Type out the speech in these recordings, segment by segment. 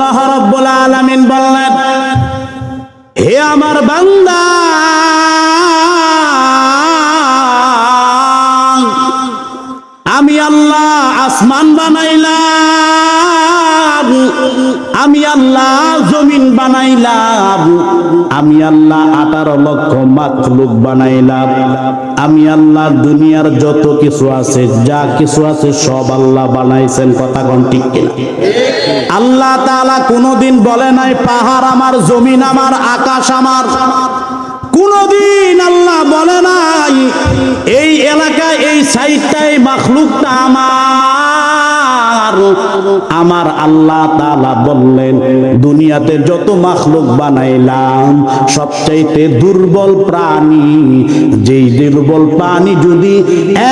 আল্লাহ রব্বুল আলামিন বললেন, হে আমার বান্দা, আমি আল্লাহ আসমান বানাইলাম, আমি আল্লাহ জমিন বানাইলাম। আমি আল্লাহ আঠারো লক্ষ মাতলুক বানাইলাম। আমি আল্লাহ দুনিয়ার যত কিছু আছে, যা কিছু আছে সব আল্লাহ বানাইছেন, কথা কোন ঠিক কিনা? আল্লাহ তাআলা কোনোদিন বলে নাই, পাহাড় আমার, জমিন আমার, আকাশ আমার। কোনদিন আল্লাহ বলে নাই, এই এলাকায়, এই সাইডটাই মাখলুকটা আমার। আমার আল্লাহ তালা বললেন, দুনিয়াতে যত মাখলুক বানাইলাম, সবচাইতে দুর্বল প্রাণী, যেই দুর্বল প্রাণী যদি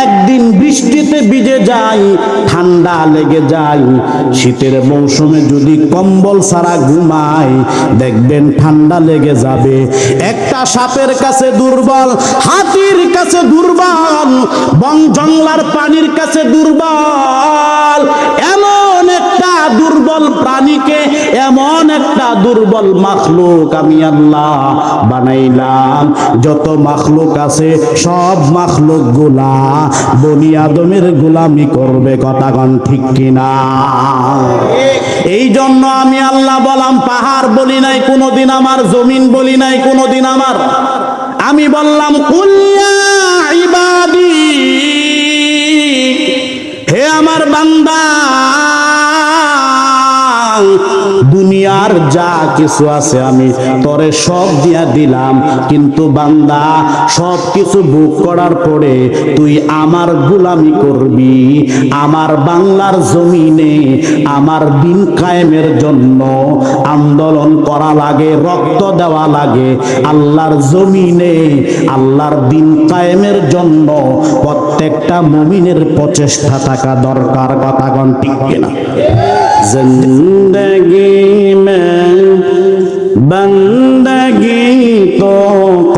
একদিন বৃষ্টিতে ভিজে যাই, ঠান্ডা লেগে যাই। শীতের মৌসুমে যদি কম্বল ছাড়া ঘুমাই, দেখবেন ঠান্ডা লেগে যাবে। একটা সাপের কাছে দুর্বল, হাতির কাছে দুর্বল, বন জংলার পানির কাছে দুর্বল। এমন দুর্বল প্রাণীকে এমন একটা দুর্বল মাখলুক আমি আল্লাহ বানাইলাম। যত মাখলুক আছে, সব মাখলুকগুলা বনি আদমের গোলামি করবে কথা কন ঠিক কিনা? এই জন্য আমি আল্লাহ বলাম, পাহাড় বলি নাই, কোনোদিন আমার, জমিন বলি নাই, কোনোদিন আমার। আমি বললাম কুল্লা ইবাদি, হে আমার বান্দা আমার যা কিছু আছে আমি তরে সব দিয়া দিলাম। কিন্তু বান্দা, সব কিছু বুক করার পরে তুই আমার গুলামি করবি। আমার বাংলার জমিনে আমার দিন কায়েমের জন্য আন্দোলন করা লাগে, রক্ত দেওয়া লাগে। আল্লাহর জমিনে, আল্লাহর দিন কায়েমের জন্য প্রত্যেকটা মমিনের প্রচেষ্টা থাকা দরকার, কথা কন ঠিক কিনা? জিন্দগি মে بندگی تو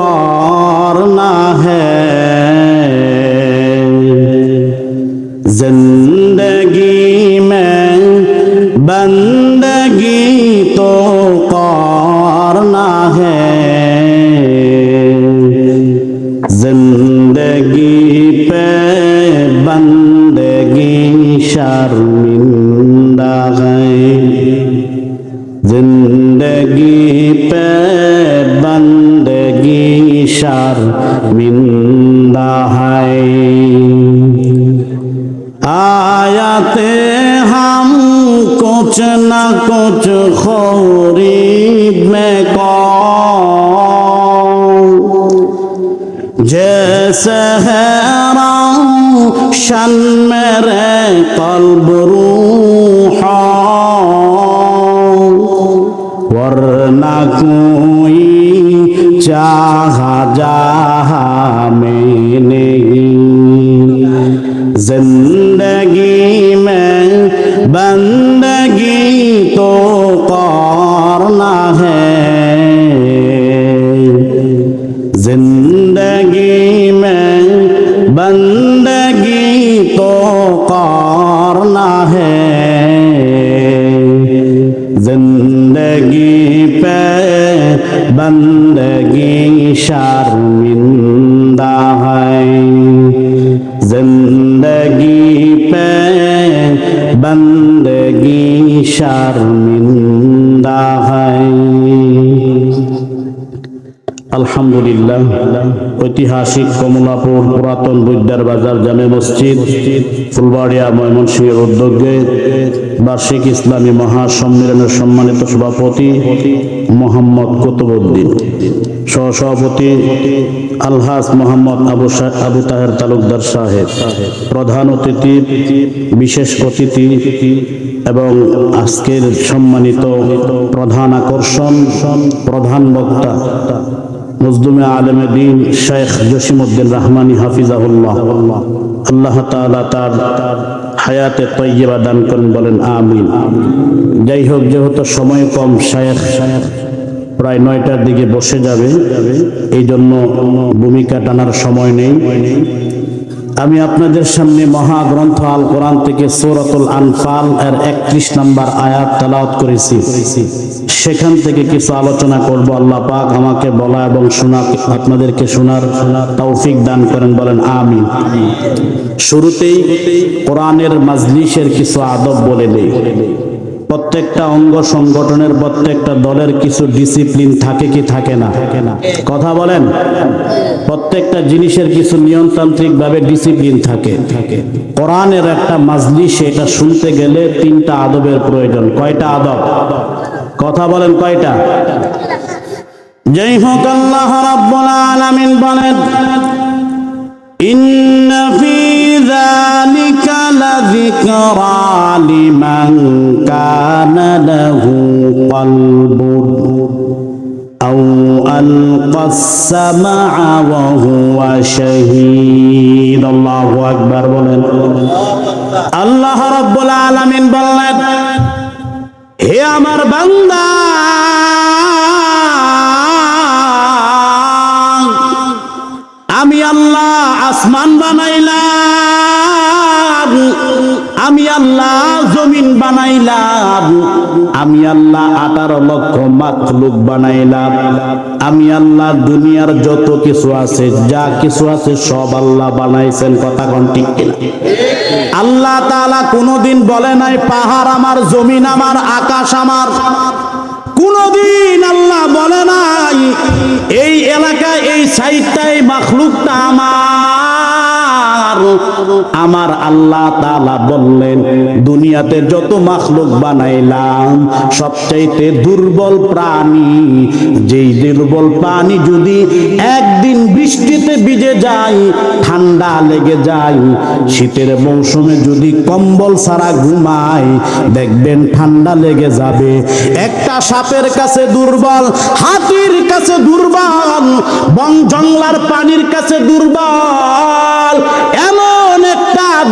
بندگی تو کرنا ہے زندگی پہ بندگی شرمی ঐতিহাসিক কমলাপুর পুরাতন বৈদ্যার বাজার জামে মসজিদ, ফুলবাড়িয়া ময়মনসিংহের উদ্যোগে বার্ষিক ইসলামী মহাসম্মেলনের সম্মানিত সভাপতি মোহাম্মদ কুতুবুদ্দিন সহসভাপতি আলহাজ মোহাম্মদ আবু আবু তাহের তালুকদার সাহেব, প্রধান অতিথি, বিশেষ অতিথি এবং আজকের সম্মানিত প্রধান আকর্ষণ, প্রধান বক্তা মজদুমে আলমে দিন শেখ জসিমুদ্দিন রহমানী হাফিজাহুল্লাহ। আল্লাহ তালা তার হায়াতে তৈবা দান করেন, বলেন আমিন। যাই হোক, যেহেতু সময় কম, শেখ প্রায় নয়টার দিকে বসে যাবে। এই জন্য ভূমিকা টানার সময় নেই। আমি আপনাদের সামনে মহাগ্রন্থ আল কোরআন থেকে সূরাতুল আনফাল এর একত্রিশ নম্বর আয়াত তেলাওয়াত করেছি। সেখান থেকে কিছু আলোচনা করব। আল্লাহ পাক আমাকে বলা এবং শোনা, আপনাদেরকে শোনার তৌফিক দান করেন, বলেন আমিন। শুরুতেই কোরআনের মাজলিসের কিছু আদব বলে দেই। প্রত্যেকটা অঙ্গ সংগঠনের, প্রত্যেকটা দলের কিছু ডিসিপ্লিন থাকে কি থাকে না? কথা বলেন। প্রত্যেকটা জিনিসের কিছু নিয়মতান্ত্রিক ভাবে ডিসিপ্লিন থাকে। কোরআনের একটা মাজলিস, এটা শুনতে গেলে তিনটা আদবের প্রয়োজন। কয়টা আদব? কথা বলেন কয়টা? যাই হোক আল্লাহ রাব্বুল আলামিন বলেন, ইন্না ফি যালিকা লাযিকরা লিমান কানা লাহু কলবুন আও আলকাস সামআ ওয়া হুয়া শাহীদ। আল্লাহু আকবার বলেন। আল্লাহ রাব্বুল আলামিন বললেন হে আমার বান্দা আমি আল্লাহ আসমান বানাইলাম আমি আল্লাহ জমিন বানাইলাম। আমি আল্লাহ আঠারো লক্ষ মাখলুক বানাইলাম। আমি আল্লাহ দুনিয়ার যত কিছু আছে, যা কিছু আছে সব আল্লাহ বানাইছেন, কথা কোন ঠিক? আল্লাহ তাআলা কোনোদিন বলে নাই, পাহাড় আমার, জমিন আমার, আকাশ আমার। কোনদিন আল্লাহ বলে নাই, এই এলাকায়, এই সাইডটাই মাখলুকটা আমার। আমার আল্লাহ তাআলা বললেন, দুনিয়াতে যত মাখলুক বানাইলাম, সবচাইতে দুর্বল প্রাণী, যেই দুর্বল প্রাণী যদি একদিন বৃষ্টিতে ভিজে যায়, ঠান্ডা লেগে যায়, শীতের মৌসুমে যদি কম্বল ছাড়া ঘুমায়, দেখবেন ঠান্ডা লেগে যাবে। একটা সাপের কাছে দুর্বল, হাতির কাছে দুর্বল, বন জংলার পানির কাছে দুর্বল।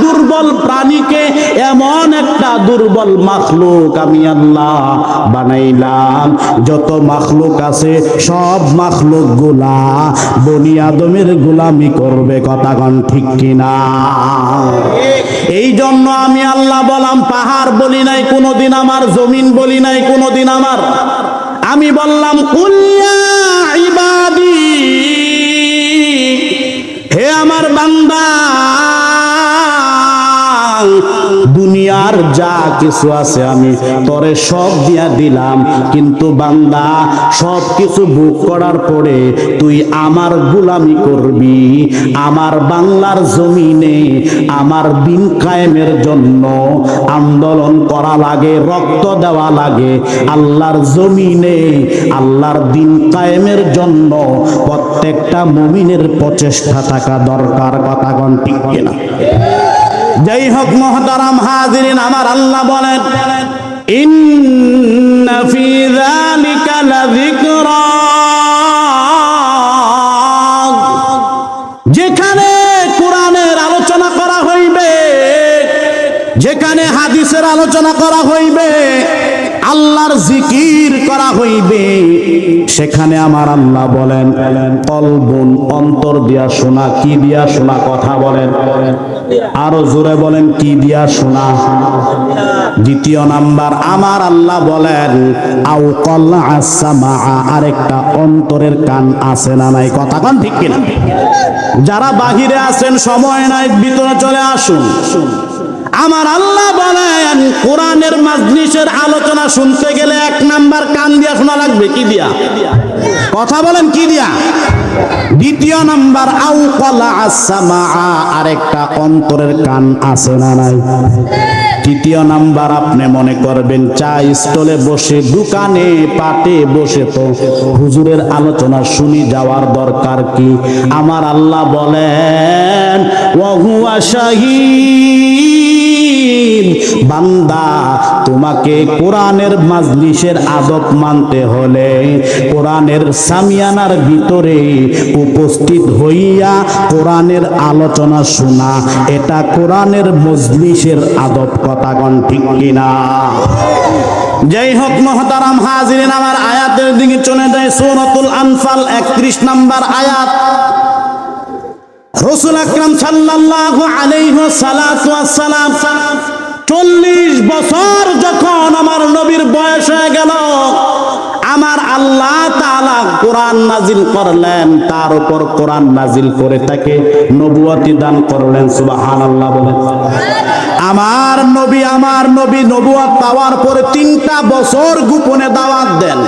দুর্বল প্রাণীকে এমন একটা দুর্বল মাখলুক আমি আল্লাহ বানাইলাম। যত মাখলুক আছে, সব মাখলুকগুলা বনি আদমের গোলামি করবে কথাগণ ঠিক কিনা? এই জন্য আমি আল্লাহ বলাম, পাহাড় বলি নাই, কোনোদিন আমার, জমিন বলি নাই, কোনোদিন আমার। আমি বললাম ইবাদি, হে আমার বান্দা দুনিয়ার যা কিছু আছে আমি তরে সব দিয়া দিলাম। কিন্তু বান্দা, সব কিছু ভোগ করার পরে তুই আমার গুলামি করবি। আমার বাংলার জমিনে আমার দিন কায়েমের জন্য আন্দোলন করা লাগে, রক্ত দেওয়া লাগে। আল্লাহর জমিনে, আল্লাহর দিন কায়েমের জন্য প্রত্যেকটা মুমিনের প্রচেষ্টা থাকা দরকার, কথা ঠিক কিনা? যাই হোক মহতারাম হাজিরিন, আমার আল্লাহ বলেন যেখানে কোরআনের আলোচনা করা হইবে, যেখানে হাদিসের আলোচনা করা হইবে, আল্লাহর জিকির করা হইবে, সেখানে আমার আল্লাহ বলেন, কলবুন অন্তর দিয়া শোনা, কি দিয়া শোনা, কথা বলেন। আরও জোরে বলেন, কি দিয়া শোনা? দ্বিতীয় নাম্বার, আমার আল্লাহ বলেন কল্লা আরেকটা অন্তরের কান আছে না নাই? কথা কন ঠিক কিনা? যারা বাহিরে আছেন, সময় নাই, ভিতরে চলে আসুন। আমার আল্লাহ বলেন, কোরআনের মাজলিসের আলোচনা শুনতে গেলে এক নাম্বার কান দিয়া শোনা লাগবে, কি দিয়া? কথা বলেন, কি দিয়া? দ্বিতীয় নাম্বার আউ কলা আসামা আরেকটা অন্তরের কান আছে না নাই? তৃতীয় নাম্বার, আপনি মনে করবেন, চা স্টলে বসে, দোকানে, পাটে বসে তো হুজুরের আলোচনা শুনি যাওয়ার দরকার কি? আমার আল্লাহ বলেন ওহুয়া শাহীদ বান্দা, তোমাকে কোরআনের মাজলিসের আদব মানতে হলে কোরআনের সামিয়ানার ভিতরে উপস্থিত হইয়া কোরআনের আলোচনা শোনা। এটা কোরআনের মজলিসের আদব, কথাগণ ঠিক কিনা? যাই হোক মহতারাম হাজিরিন, আমার আয়াতের দিকে চলে যায় সূরাতুল আনফাল 31 নাম্বার আয়াত। রসুল আকরাম সাল্লাল্লাহু আলাইহি সালাতু সালাম চল্লিশ বছর যখন আমার নবীর বয়স হয়ে গেল, আমার আল্লাহ তাআলা কোরআন নাজিল করলেন, তার উপর কোরআন নাজিল করে তাকে নবুয়তি দান করলেন, সুবহানাল্লাহ বলে আমার নবী আমার নবী নবুয়ত পাওয়ার পরে তিনটা বছর গোপনে দাওয়াত দেন।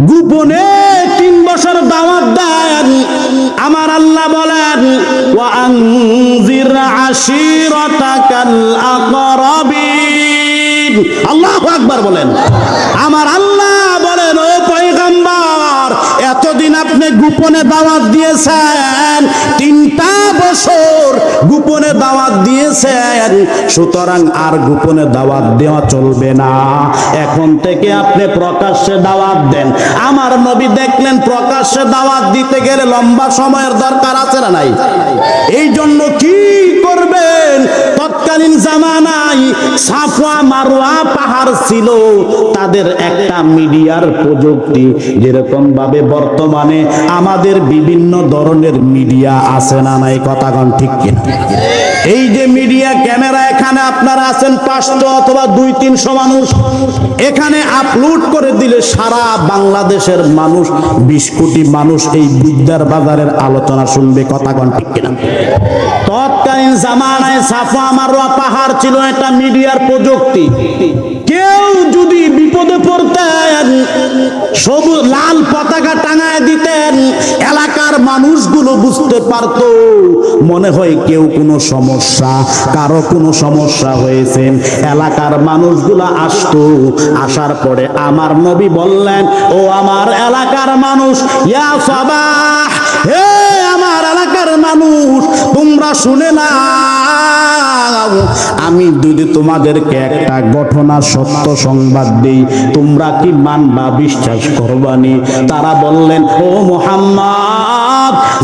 গোপনে তিন বছর দাওয়াত দেন আমার আল্লাহ বলেন আল্লাহ আশিরাতাকাল আকবার বলেন। আমার আল্লাহ গোপনে দাওয়াত দিয়েছেন। তিনটা বছর গোপনে দাওয়াত দিয়েছেন। সুতরাং আর গোপনে দাওয়াত দেওয়া চলবে না। এখন থেকে আপনি প্রকাশ্যে দাওয়াত দেন। আমার নবী দেখলেন প্রকাশ্যে দাওয়াত দিতে গেলে লম্বা সময়ের দরকার আছে না নাই? এই জন্য তৎকালীন জামানায় সাফওয়া মারওয়া পাহাড় ছিল, তাদের একটা মিডিয়ার প্রযুক্তি। যেরকম ভাবে বর্তমানে আমাদের বিভিন্ন ধরনের মিডিয়া আছে না নাই কথাগণ ঠিক কিনা? এই যে মিডিয়া ক্যামেরা, এখানে আপনারা আছেন পাঁচশো অথবা দুই, তিনশো মানুষ। এখানে আপলোড করে দিলে সারা বাংলাদেশের মানুষ, বিশ কোটি মানুষ এই বিদ্যার বাজারের আলোচনা শুনবে কথাগণ ঠিক কিনা? তৎকালীন জামানায় সাফা মারোয়া পাহাড় ছিল একটা মিডিয়ার প্রযুক্তি। কেউ যদি বিপদে পড়তেন, সবুজ লাল পতাকা টাঙায় দিতেন, এলাকার মানুষগুলো বুঝতে পারত, মনে হয় কেউ কোনো সমস্যা, কারও কোনো সমস্যা হয়েছে। এলাকার মানুষগুলো আসতো, আসার পরে আমার নবী বললেন, ও আমার এলাকার মানুষ, ইয়া সবাহ, হে আমার এলাকার মানুষ, তোমরা শুনে না আমি যদি তোমাদেরকে একটা ঘটনা সত্য সংবাদ দিই, তোমরা কি মানবা, বিশ্বাস করবানি তারা বললেন, ও মোহাম্মদ!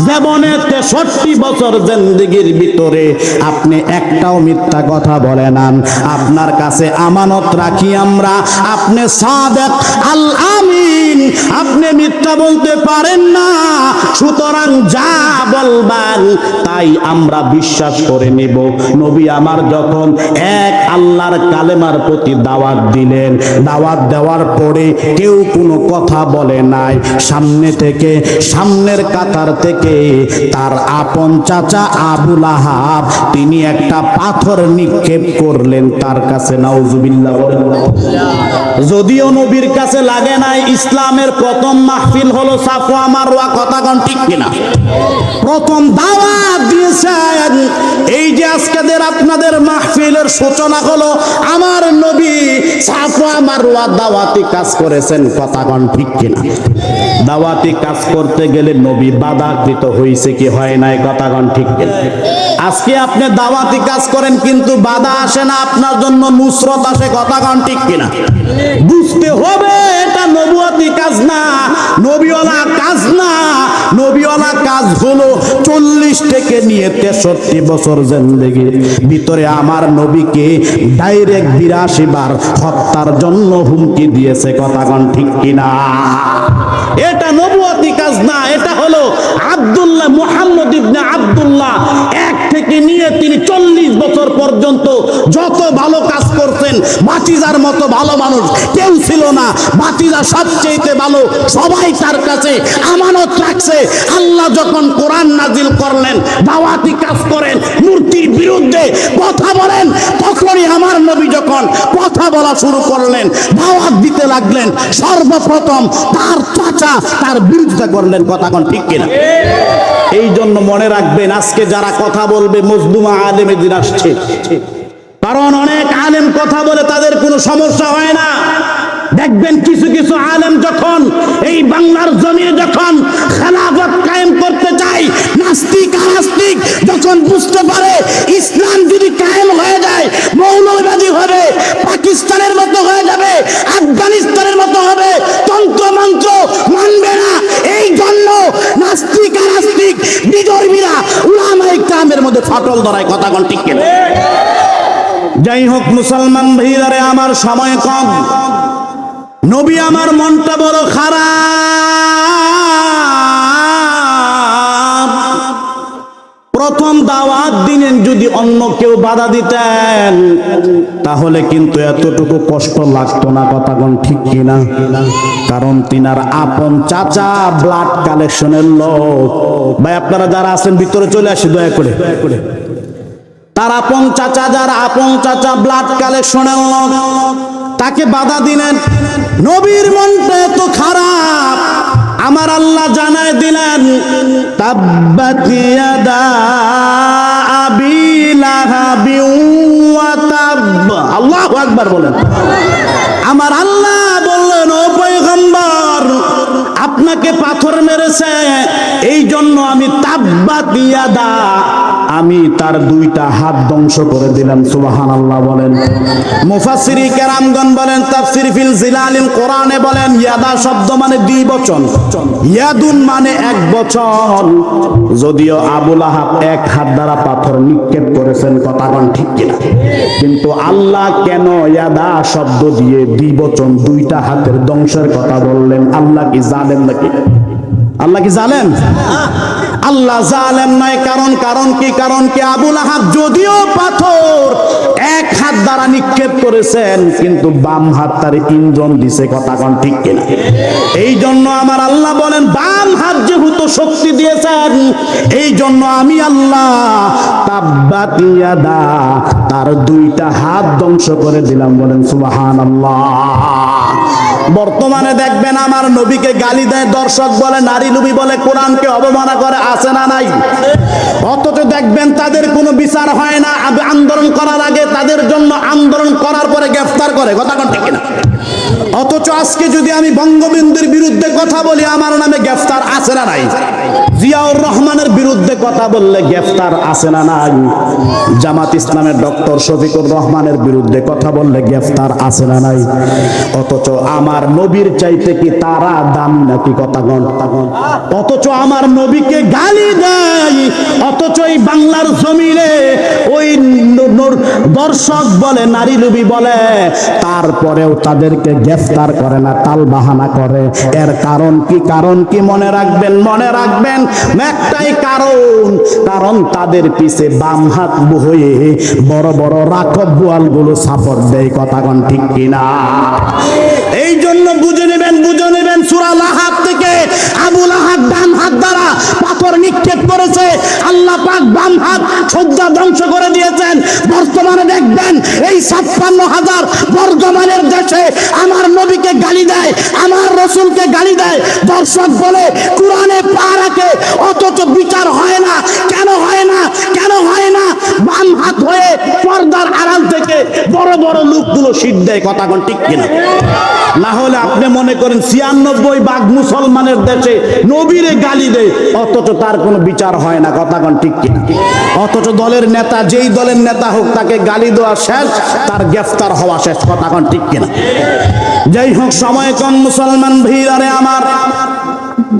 জীবনে তেষট্টি বছর জিন্দিগির ভিতরে আপনি একটাও মিথ্যা কথা বলে নান। আপনার কাছে আমানত রাখি আমরা। আপনি সাদেক আল আমিন আপনি মিথ্যা বলতে পারেন না। সুতরাং যা বলবেন তাই আমরা বিশ্বাস করে নেব। নবী আমার যখন এক আল্লাহর কালেমার প্রতি দাওয়াত দিলেন, দাওয়াত দেওয়ার পরে কেউ কোনো কথা বলে নাই। সামনে থেকে, সামনের কাতার থেকে তার আপন চাচা আবুল আহাব, তিনি একটা পাথর নিক্ষেপ করলেন তার কাছে। নাউজুবিল্লাহ, বলেন যদিও নবীর কাছে লাগে নাই, ইসলামের প্রথম মাহফিল হলো সাফওয়া মারওয়া কথাগণ ঠিক কিনা? প্রথম দাওয়াত দিয়েছেন। এই যে আজকেদের আপনাদের মাহফিলের সূচনা হলো, আমার নবী সাফওয়া মারওয়া দাওয়াতি কাজ করেছেন কথাগণ ঠিক কিনা? দাওয়াতি কাজ করতে গেলে নবী বাধাকৃত হয়েছে কি হয় নাই, কথাগণ ঠিক আজকে আপনি দাওয়াতি কাজ করেন, কিন্তু বাধা আসে না, আপনার জন্য নুসরত আসে, কথাগণ ঠিক কিনা। বুঝতে হবে, এটা নবুয়াতি কাজ না, নবীওয়ালা কাজ না। নবীওয়ালা কাজ হলো চল্লিশ থেকে নিয়ে তেষট্টি বছর জিন্দগির ভিতরে আমার নবীকে ডাইরেক্ট বিরাশি বার হত্যার জন্য হুমকি দিয়েছে, কথাগণ ঠিক কিনা। এটা নবুয়াতি কাজ না, এটা হলো আব্দুল্লাহ মোহাম্মদ ইবনে আব্দুল্লাহ এক থেকে নিয়ে তিনি চল্লিশ বছর পর্যন্ত যত ভালো কাজ করতেন বাতিজার মতো ভালো মানুষ কেউ ছিল না। বাতিজা সবচেয়ে ভালো, সবাই তার কাছে আমানত রাখছে। আল্লাহ যখন কোরআন নাজিল করলেন, দাওয়াতি কাজ করেন, মূর্তির বিরুদ্ধে কথা বলেন, তখনই আমার নবী যখন কথা বলা শুরু করলেন, দাওয়াত দিতে লাগলেন, সর্বপ্রথম তার চাচা তার বিরুদ্ধে করলেন কথা কোন ঠিক কিনা? এই জন্য মনে রাখবেন, আজকে যারা কথা বলবে, মজদুমা আলেমে দিন আসছে। কারণ অনেক আলেম কথা বলে তাদের কোনো সমস্যা হয় না দেখবেন কিছু কিছু আলেম যখন এই বাংলার জমিনে যখন খেলাফত কায়েম করতে চায়, নাস্তিক আস্তিক যখন বুঝতে পারে ইসলাম যদি কায়েম হয়ে যায়, মৌলবাদী হবে, পাকিস্তানের মতো হয়ে যাবে, আফগানিস্তানের মতো হবে তন্ত্র মন্ত্র মানবে না, এই জন্য নাস্তিক আস্তিক বিজর্মীরা উলামাই কামের মধ্যে ফাটল ধরায় কথা কোন ঠিক কিনা? যাই হোক মুসলমান ভাইয়ারে, আমার সময় কম। নবী আমার মনটা বড় খারাপ। প্রথম দাওয়াত দিনেন যদি অন্য কেউ বাধা দিতেন, তাহলে কিন্তু এতটুকু কষ্ট লাগতো না কথা কোন ঠিক কিনা? কারণ তিনার আপন চাচা ব্লাড কালেকশনের লোক। ভাই, আপনারা যারা আছেন, ভিতরে চলে আসি দয়া করে দয়া করে। তার আপন চাচা যার আপন চাচা ব্লাড কালেকশনের লোক। তাকে বাধা দিলেন। নবীর মনটা এত খারাপ। আমার আল্লাহ জানায় দিলেন আল্লাহু আকবার বলেন। আমার আল্লাহ বললেন, ও পয়গম্বর, আপনাকে পাথর মেরেছে। এই জন্য আমি তাব্বা দিয়া ইয়াদা আমি তার দুইটা হাত ধ্বংস করে দিলাম সুবাহান আল্লাহ বলেন। মুফাসিরি কেরামগণ বলেন, তাফসির ফিল জিলালিল কোরআনে বলেন, ইয়াদা শব্দ মানে দুই বচন। ইয়াদুন মানে এক বচন। যদিও আবুল আহাব এক হাত দ্বারা পাথর নিক্ষেপ করেছেন, কথাগণ ঠিক কিনা? কিন্তু আল্লাহ কেন ইয়াদা শব্দ দিয়ে দুই বচন দুইটা হাতের ধ্বংসের কথা বললেন? আল্লাহ কি জানেন নাকি? আল্লাহ কি জানেন আল্লাহ জালেম নয় কারণ কারণ কি কারণ কি? আবুল আহাব যদিও পাথর, এক হাত দ্বারা নিক্ষেপ করেছেন, কিন্তু বাম হাত তার ইঞ্জন দিছে, কথা কোন ঠিক কিনা? এই জন্য আমার আল্লাহ বলেন, বাম হাত যেহেতু শক্তি দিয়েছেন এই জন্য আমি আল্লাহ তাব্বাত ইয়াদা, তার দুইটা হাত ধ্বংস করে দিলাম, বলেন সুবহানাল্লাহ। বর্তমানে দেখবেন আমার নবীকে গালি দেয়, দর্শক বলে নারী লুবি বলে, কোরআনকে অবমাননা করে আছে না নাই? অথচ দেখবেন তাদের কোনো বিচার হয় না আন্দোলন করার আগে তাদের জন্য আন্দোলন করার পরে গ্রেফতার করে। কথা ঠিক না অথচ আজকে যদি আমি বঙ্গবন্ধুর বিরুদ্ধে কথা বলি, আমার নামে গ্রেফতার আছে না নাই? জিয়াউর রহমানের বিরুদ্ধে কথা বললে গ্রেফতার আছে না নাই? জামাত ইসলামের ডক্টর শফিকুর রহমানের বিরুদ্ধে কথা বললে গ্রেফতার আছে না নাই? অথচ আমার নবীর চাইতে কি তারা দামি নাকি কথা গণ অথচ আমার নবীকে গালি দেয়, অথচ এই বাংলার জমিনে ওই দর্শক বলে, নারী লুবি বলে, তারপরেও তাদেরকে গ্রেফতার করে না তাল বাহানা করে। এর কারণ কি? কারণ কি? মনে রাখবেন মনে রাখবেন একটাই কারণ কারণ তাদের পিছে বাম হাত হয়ে বড় বড় রাখব বোয়ালগুলো সাপোর্ট দেয়, কথা ঠিক কিনা? এই জন্য বুঝে নেবেন বুঝে নেবেন সুরা লাহাব থেকে। আবুল আহাব ডান হাত দ্বারা পাথর নিক্ষেপ করেছে। আল্লাহ পাক বাম হাত সজ্জা ধ্বংস করে দিয়েছেন। বর্তমানে দেখবেন এই ছাপ্পান্ন হাজার বর্ধমানের দেশে আমার নবীকে গালি দেয়, আমার রসুলকে গালি দেয়। দর্শক বলে, কোরআনে পা রাখে অথচ বিচার হয় না। কেন হয় না? কেন হয় না? বাম হাত হয়ে পর্দার আড়াল থেকে বড় বড় লোকগুলো দেয়, কথা কোন ঠিক কিনা? না হলে আপনি মনে করেন ছিয়ানব্বই ভাগ মুসলমানের দেশে নবীরে গালি দেয়, অথচ তার কোনো বিচার হয় না, কথা কোন ঠিক কিনা? অথচ দলের নেতা, যেই দলের নেতা হোক, তাকে গালি দেওয়া শেষ, তার গ্রেফতার হওয়া শেষ, কথা কোন ঠিক কিনা? যাই হোক, সময় কম, মুসলমান ভিড়ারে আমার।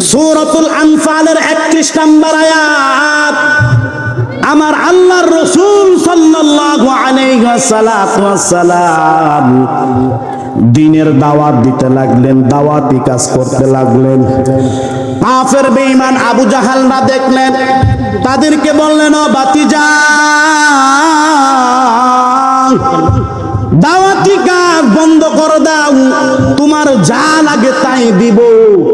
সূরাতুল আনফালের 31 নম্বর আয়াত, আমার আল্লাহর রসুল সাল্লাল্লাহু আলাইহি ওয়াসাল্লাম দিনের দাওয়াত দিতে লাগলেন, দাওয়াতি কাজ করতে লাগলেন। কাফের বেঈমান আবু জাহালরা দেখলেন, তাদেরকে বললেন, ও বাতিজা দাওয়াতি কাজ বন্ধ করে দাও। তোমার যা লাগে তাই দিব।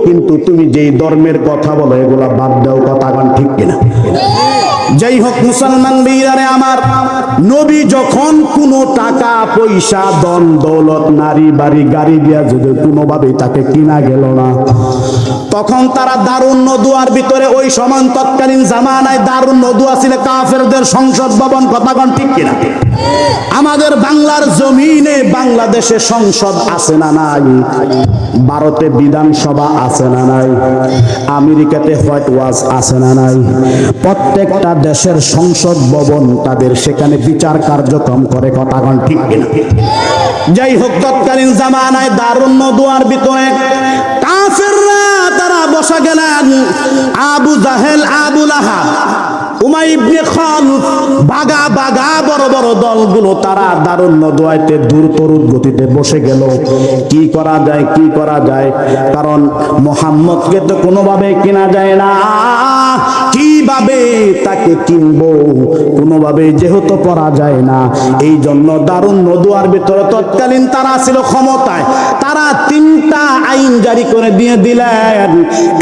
কিন্তু তুমি যেই ধর্মের কথা বলো, এগুলা বাদ দাও, কথা ঠিক কিনা? যাই হোক, মুসলমান বীরারে আমার, নবী যখন কোনো টাকা, পয়সা দন দৌলত, নারী, বাড়ি, গাড়ি দিয়া যদি কোনোভাবেই তাকে কিনা গেল না, তখন তারা দারুণ নদুয়ার ভিতরে ওই সমান তৎকালীন জামানায় দারুণ নদুয়া ছিল, কাফেরদের সংসদ ভবন কথাগণ ঠিক কিনা? আমাদের বাংলার জমিনে বাংলাদেশে সংসদ আছে না নাই? ভারতে বিধানসভা আছে না নাই? আমেরিকাতে হোয়াইট ওয়াজ আছে না নাই? প্রত্যেকটা দেশের সংসদ ভবন তাদের সেখানে বিচার কার্যক্রম করে কথাগণ ঠিক কিনা? যাই হোক, তৎকালীন জামানায় দারুণ নদুয়ার ভিতরে কাফেররা তারা বসা গেলেন, আবু জাহেল আবুল আহাব উমাই করা যায় তো কোনোভাবে কেনা যায় না। কীভাবে তাকে কিনবো? কোনোভাবে যেহেতু পড়া যায় না। এই জন্য দারুণ নদুয়ার ভিতরে তৎকালীন তারা ছিল ক্ষমতায়। তারা তিনটা আইন জারি করে দিয়ে দিলেন।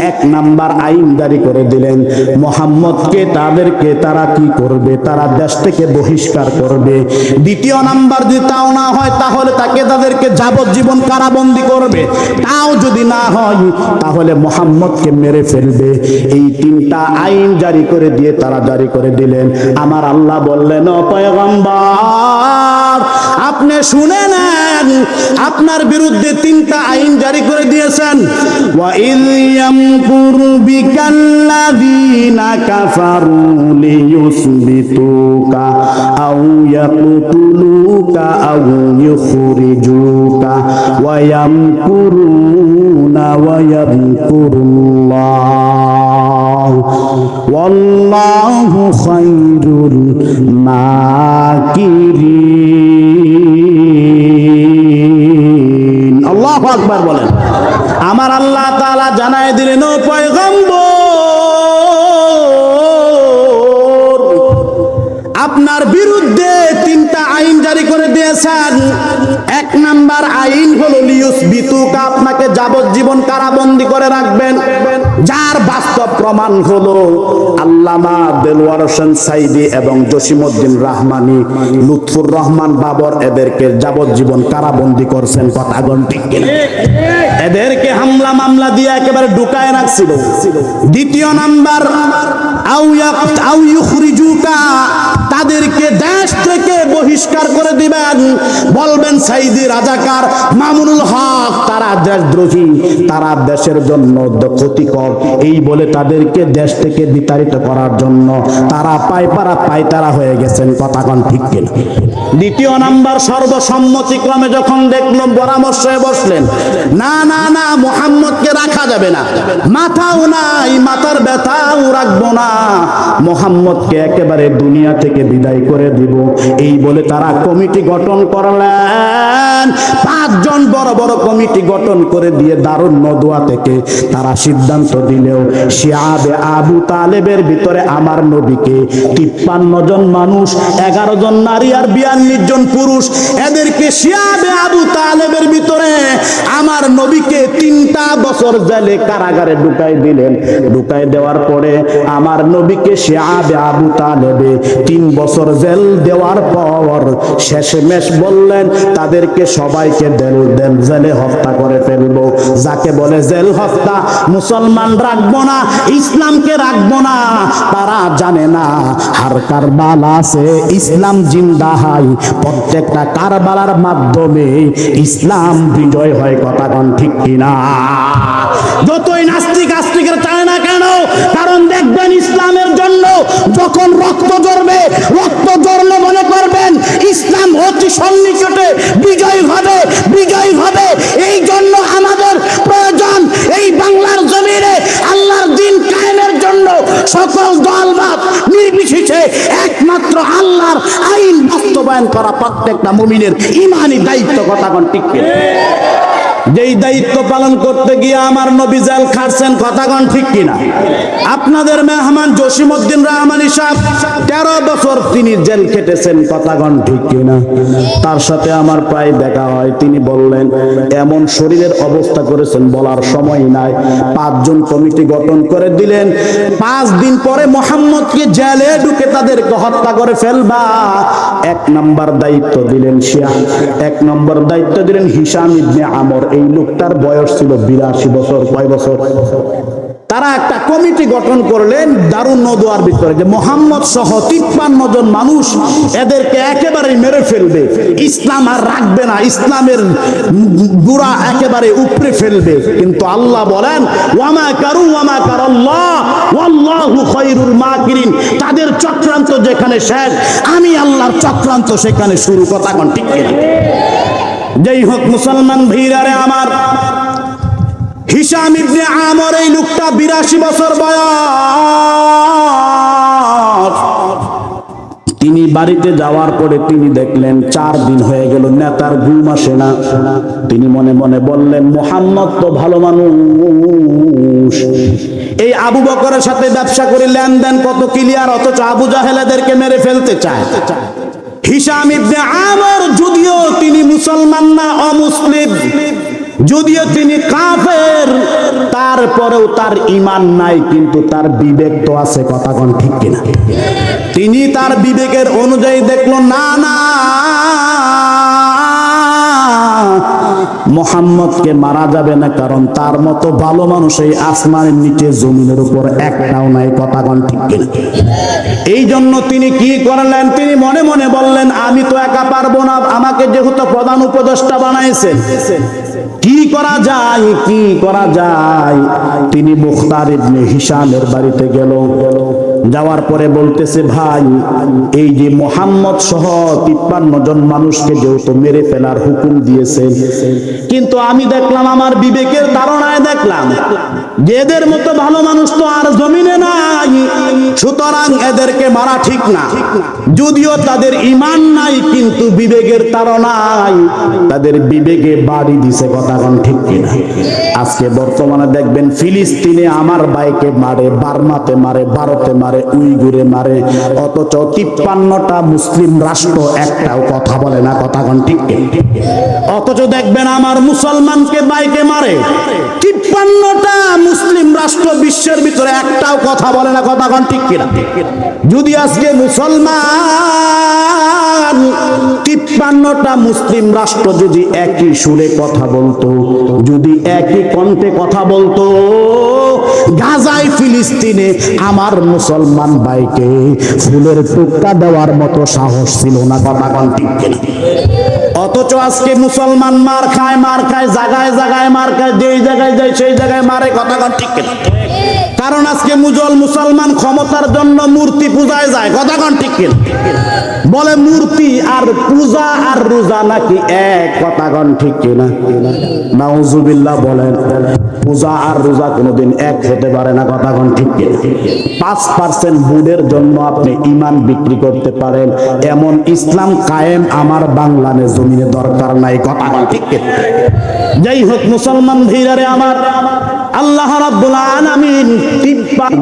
এক নাম্বার আইন জারি করে দিলেন। মোহাম্মদকে তাদেরকে তারা কি করবে? তারা দেশ থেকে বহিষ্কার করবে। দ্বিতীয় নাম্বার যদি তাও না হয়, তাহলে তাকে তাদেরকে যাবজ্জীবন কারাবন্দি করবে। তাও যদি না হয়, তাহলে মোহাম্মদকে মেরে ফেলবে। এই তিনটা আইন জারি করে দিয়ে তারা জারি করে দিলেন। আমার আল্লাহ বললেন পয়গম্বর, আপনি শুনে নেন, আপনার বিরুদ্ধে তিনটা আইন জারি করে দিয়েছেন। ওয়া ইযাম কুরবিকাল্লাযীনা কাফারু। লিয়ুসবিতুকা আও ইয়াকতুলুকা আও ইউখরিজুকা, ওয়া ইয়ামকুরুনা ওয়া ইয়ামকুরুল্লাহ ওয়াল্লাহু খায়রুল মাকিরিন। আল্লাহু আকবার বলেন। আমার আল্লাহ তাআলা জানায় দিলেন, ও পয়গম্বর! দিয়েছেন এক নাম্বার আইন হলো লিউস বিতুকা। আপনাকে যাবজ্জীবন কারাবন্দি করে রাখবেন। যার বাস্তব প্রমাণ হলো আল্লামা দেলওয়ার হোসেন সাইদি এবং জসিমউদ্দিন রাহমানি। লুৎফুর রহমান বাবর এদেরকে যাবজ্জীবন কারাবন্দি করছেন কথাগণ ঠিক কিনা? এদেরকে হামলা মামলা দিয়ে একেবারে ঢুকায় রাখছিল। দ্বিতীয় নাম্বার তাদেরকে দেশ থেকে বহিষ্কার করে দিবেন। বলবেন সাইদি রাজাকার মামুনুল হক, তারা দেশদ্রোহী, তারা দেশের জন্য ক্ষতিকর। এই বলে তাদেরকে দেশ থেকে বিতাড়িত করার জন্য তারা পায়পাড়া পায়তারা হয়ে গেছেন কথাগণ ঠিক কিনা? দ্বিতীয় নাম্বার সর্বসম্মতিক্রমে যখন দেখল পরামর্শ বসলেন, না না না, মোহাম্মদকে রাখা যাবে না। মাথাও নাই, মাথার ব্যথাও রাখব না। মোহাম্মদকে একেবারে দুনিয়া থেকে বিদায় করে দিব। এই বলে তারা কমিটি গঠন করলেন। পাঁচজন বড় বড় কমিটি গঠন করে দিয়ে দারুণ নদুয়া থেকে তারা সিদ্ধান্ত দিলেও শিয়াবে আবু তালেবের ভিতরে আমার নবীকে তিপ্পান্ন জন মানুষ, এগারো জন নারী আর বিয়াল্লিশ জন পুরুষ, এদেরকে শিয়াবে আবু তালেবের ভিতরে আমার নবীকে তিনটা বছর জেলে কারাগারে ঢুকাই দিলেন। ঢুকাই দেওয়ার পরে আমার নবীকে শিয়াবে আবু তালেবে তিন বছর জেল দেওয়ার পর শেষে মেশ বললেন, তাদেরকে সবাইকে দেল দেল জেলে হত্যা করে ফেলব। যাকে বলে জেল হত্যা, মুসলমান রাখব না, ইসলামকে রাখব না। তারা জানে না হার কারবাল আছে, ইসলাম জিন্দা হয় প্রত্যেকটা কারবালার মাধ্যমে ইসলাম বিজয় হয়, কথা কন ঠিক কিনা? যতই নাস্তিক আস্তিকের চায় না কেন কারণ দেখবেন ইসলামের জন্য যখন রক্ত ঝরবে রক্ত ঝরলে মনে করবেন, ইসলাম অতি সন্নিকটে বিজয় হবে বিজয় হবে এই জন্য আমাদের প্রয়োজন এই বাংলার জমিনে আল্লাহর দিন কায়েমের জন্য সকল দলবাদ নির্বিশেষে একমাত্র আল্লাহর আইন বাস্তবায়ন করা প্রত্যেকটা মুমিনের ইমানি দায়িত্ব, কথা ঠিক? যেই দায়িত্ব পালন করতে গিয়ে আমার নবী জেল খাটছেন, কথাগণ ঠিক কিনা? আপনাদের মেহমান জসিমউদ্দিন রহমানি সাহেব, তেরো বছর তিনি জেল কেটেছেন কথাগণ ঠিক কিনা? তার সাথে আমার প্রায় দেখা হয়, তিনি বললেন, এমন শরীরের অবস্থা করেছেন বলার সময় নাই। পাঁচজন কমিটি গঠন করে দিলেন। পাঁচ দিন পরে মোহাম্মদকে জেলে ঢুকে তাদেরকে হত্যা করে ফেলবা। এক নম্বর দায়িত্ব দিলেন শিয়া, এক নম্বর দায়িত্ব দিলেন হিসাম ইবনে আমর। এই লোকটার বয়স ছিল বিরাশি বছর কয় বছর। তারা একটা কমিটি গঠন করলেন দারুণ নদুয়ার ভিতরে যে মোহাম্মদ সহ তিপ্পান্ন জন মানুষ এদেরকে একেবারে মেরে ফেলবে। ইসলাম আর রাখবে না, ইসলামের গুড়া একেবারে উপরে ফেলবে। কিন্তু আল্লাহ বলেন, ওয়ামা কারু, ওয়ামা কার আল্লাহ, ওয়াল্লাহু তাদের চক্রান্ত যেখানে শেষ, আমি আল্লাহর চক্রান্ত সেখানে শুরু। কথা কোন ঠিক কিনা? যেই হোক, মুসলমান ভীরারে আমার। হিসাম ইবনে আমর এই লোকটা বিরাশি বছর বয়স। তিনি বাড়িতে যাওয়ার পরে তিনি দেখলেন, চার দিন হয়ে গেল, নেতার ঘুম আসে না। তিনি মনে মনে বললেন, মোহাম্মদ তো ভালো মানুষ। এই আবু বকরের সাথে ব্যবসা করে লেনদেন কত ক্লিয়ার অথচ আবু জাহেলাদেরকে মেরে ফেলতে চায়। হিসাম ইবনে আমর যদিও তিনি মুসলমান না, অমুসলিম। যদিও তিনি কাফের, তারপরেও তার ইমান নাই, কিন্তু তার বিবেক তো আছে, কথা কোন ঠিক কিনা? তিনি তার বিবেকের অনুযায়ী দেখল, না না মোহাম্মদকে মারা যাবে না, কারণ তার মতো ভালো মানুষ এই আসমানের নিচে জমিনের উপর একটাও নাই কথা ঠিক কিনা? এই জন্য তিনি কি করলেন? তিনি মনে মনে বললেন, আমি তো একা পারব না, আমাকে যেহেতু প্রধান উপদেষ্টা বানাইছেন কি করা যায়, কি করা যায়? তিনি মুখতার ইবনে হিসামের বাড়িতে গেল। যাওয়ার পরে বলতেছে, ভাই, এই যে মোহাম্মদ সহ তিপ্পান্ন জন মানুষকে যেহেতু মেরে ফেলার হুকুম দিয়েছে, কিন্তু আমি দেখলাম, আমার বিবেকের তাড়নায় দেখলাম এদের মতো ভালো মানুষ তো আর জমিনে নাই, সুতরাং এদেরকে মারা ঠিক না। যদিও তাদের ইমান নাই, কিন্তু বিবেকের তাড়নায় তাদের বিবেকে বাড়ি দিছে কথা কোন ঠিক কিনা? আজকে বর্তমানে দেখবেন ফিলিস্তিনে আমার বাইকে মারে, বার্মাতে মারে, ভারতে মারে উইগুরে মারে, অথচ তিপ্পান্নটা মুসলিম রাষ্ট্র একটাও কথা বলে না, কথা ঠিক অথচ দেখবেন আমার মুসলমানকে বাইকে মারে, তিপ্পান্নটা মুসলিম রাষ্ট্র বিশ্বের ভিতরে একটাও কথা বলে না কথা কোন ঠিক কিনা? যদি আজকে মুসলমান তিপ্পান্নটা মুসলিম রাষ্ট্র যদি একই সুরে কথা বলতো, যদি একই কণ্ঠে কথা বলতো, গাজায়, ফিলিস্তিনে আমার মুসলমান ভাইকে ফুলের টুকটা দেওয়ার মতো সাহস ছিল না কথা কোন ঠিক কিনা? অথচ আজকে মুসলমান মার খায় মার খায় জায়গায় জায়গায় মার খায়, যেই জায়গায় যায় সেই জায়গায় মারে কথা কন ঠিক কিনা? কারণ আজকে মুজল মুসলমান ক্ষমতার জন্য মূর্তি পূজায় যায়। কথা কন ঠিক বলে মূর্তি আর পূজা আর রোজা নাকি এক? কথা কন ঠিক কিনা? নাউজুবিল্লাহ বলেন, পূজা আর রোজা কোনোদিন এক হতে পারে না, কথা কন ঠিক কিনা? পাঁচ পার্সেন্ট বুডের জন্য আপনি ইমান বিক্রি করতে পারেন। এমন ইসলাম কায়েম আমার বাংলানে জমিনে দরকার নাই, কথা কন ঠিক যাই হোক, মুসলমান ধীরে আমার আল্লাহ রাব্বুল আলামিন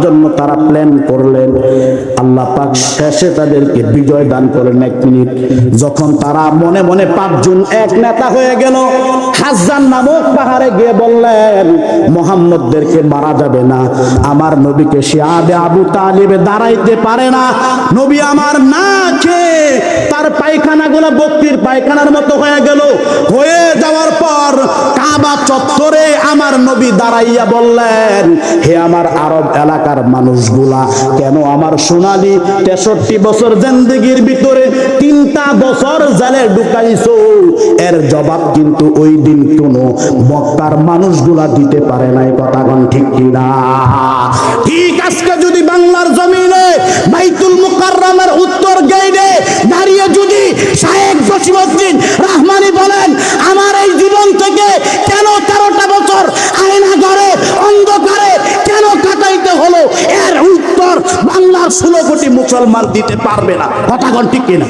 জন্য তারা প্ল্যান করলেন। আল্লাহ পাক শেষে তাদেরকে বিজয় দান করলেন এক মিনিট। যখন তারা মনে মনে পাঁচজন এক নেতা হয়ে গেল হাজান নামক পাহাড়ে গিয়ে বললেন, মোহাম্মদদেরকে মারা যাবে না। আমার নবীকে শিয়াবে আবু তালিবে দাঁড়াইতে পারে না। নবী আমার না খেয়ে তার পায়খানাগুলো বক্তির পায়খানার মতো হয়ে গেল। হয়ে যাওয়ার পর কাবা চত্বরে আমার নবী দাঁড়াইয়া বললেন, হে আমার আরব এলাকার মানুষগুলা, কেন আমার সোনালি তেষট্টি বছর জিন্দগির ভিতরে তিনটা বছর জালে ঢুকাইছো? এর জবাব কিন্তু ওই দিন কোনো মক্কার মানুষগুলা দিতে পারে নাই কথা কোন ঠিক কিনা? ঠিক আজকে যদি বাংলার জমিনে বাইতুল মুকাররমের উত্তর গেইটে দাঁড়িয়ে যদি শায়েখ জসিমউদ্দিন রহমানি বলেন আমার এই জীবন থেকে কেন তেরোটা বছর আয়না ঘরে অন্ধকারে কেন কাটাইতে হলো এর উত্তর বাংলার ষোলো কোটি মুসলমান দিতে পারবে না। কথা ঠিক কিনা?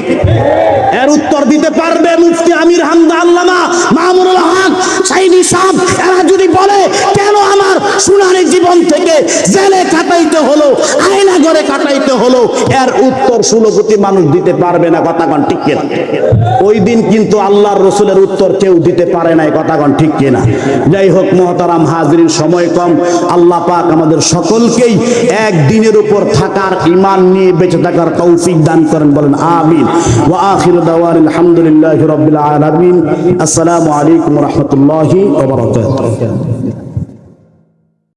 এর উত্তর দিতে পারবে মুফতি আমির হামদা আল্লামা মামুনুল হক সাইদি সাহেব। এরা যদি বলে সোনারি জীবন থেকে জেলে কাটাইতে হলো, আয়না ঘরে কাটাইতে হলো, এর উত্তর ষোলো কোটি মানুষ দিতে পারবে না, কথা কোন ঠিক কিনা? ওই দিন কিন্তু আল্লাহর রসুলের উত্তর কেউ দিতে পারে না কথা কোন ঠিক কিনা? যাই হোক মহতারাম হাজরিন, সময় কম, আল্লাহ পাক আমাদের সকলকেই একদিনের উপর থাকার ইমান নিয়ে বেঁচে থাকার তৌফিক দান করেন, বলেন আমিন। ওয়া আখিরু দাওয়ান, আলহামদুলিল্লাহি রাব্বিল আলামিন। আসসালামু আলাইকুম ওয়া